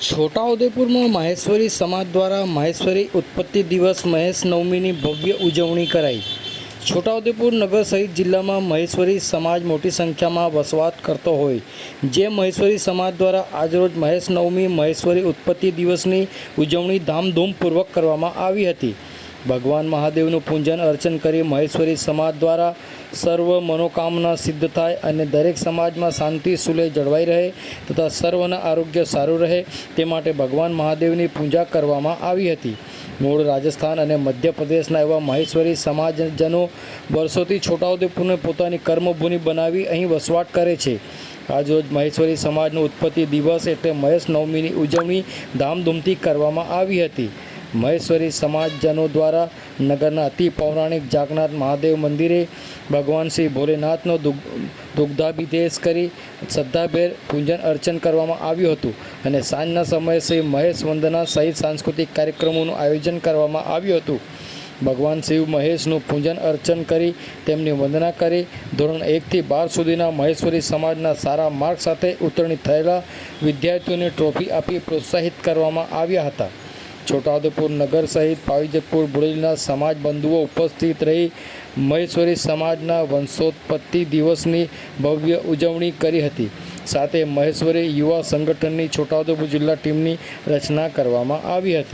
છોટાઉદેપુરમાં મહેશ્વરી સમાજ દ્વારા મહેશ્વરી ઉત્પત્તિ દિવસ મહેશ નવમીની ભવ્ય ઉજવણી કરાઈ. છોટાઉદેપુર નગર સહિત જિલ્લામાં મહેશ્વરી સમાજ મોટી સંખ્યામાં વસવાટ કરતો હોય. જે મહેશ્વરી સમાજ દ્વારા આજરોજ મહેશ નવમી મહેશ્વરી ઉત્પત્તિ દિવસની ઉજવણી ધામધૂમપૂર્વક કરવામાં આવી હતી. ભગવાન મહાદેવનું પૂજન, અર્ચન કરી મહેશ્વરી સમાજ દ્વારા સર્વ મનોકામના સિદ્ધ થાય અને દરેક સમાજમાં શાંતિ સુલે જળવાઈ રહે તથા સર્વના આરોગ્ય સારું રહે તે માટે ભગવાન મહાદેવની પૂજા કરવામાં આવી હતી. મૂળ રાજસ્થાન અને મધ્યપ્રદેશના એવા મહેશ્વરી સમાજજનો વર્ષોથી છોટાઉદેપુરને પોતાની કર્મભૂમિ બનાવી અહીં વસવાટ કરે છે. આજરોજ મહેશ્વરી સમાજનો ઉત્પત્તિ દિવસ એટલે મહેશ નવમીની ઉજવણી ધામધૂમથી કરવામાં આવી હતી. મહેશ્વરી સમાજજનો દ્વારા નગરના અતિ પૌરાણિક જાગનાથ મહાદેવ મંદિરે ભગવાન શ્રી ભોલેનાથનો દુગ દુગ્ધાભિદેશ કરી શ્રદ્ધાભેર પૂજન અર્ચન કરવામાં આવ્યું હતું અને સાંજના સમયે શ્રી મહેશ વંદના સહિત સાંસ્કૃતિક કાર્યક્રમોનું આયોજન કરવામાં આવ્યું હતું. ભગવાન શિવ મહેશનું પૂજન અર્ચન કરી તેમની વંદના કરી ધોરણ એકથી બાર સુધીના મહેશ્વરી સમાજના સારા માર્ક સાથે ઉત્તીર્ણ થયેલા વિદ્યાર્થીઓને ટ્રોફી આપી પ્રોત્સાહિત કરવામાં આવ્યા હતા. છોટાઉદેપુર નગર સહિત પાવીજતપુર બુડેલીના સમાજ બંધુઓ ઉપસ્થિત રહી મહેશ્વરી સમાજના વંશોત્પત્તિ દિવસની ભવ્ય ઉજવણી કરી હતી. સાથે મહેશ્વરી યુવા સંગઠનની છોટાઉદેપુર જિલ્લા ટીમની રચના કરવામાં આવી હતી.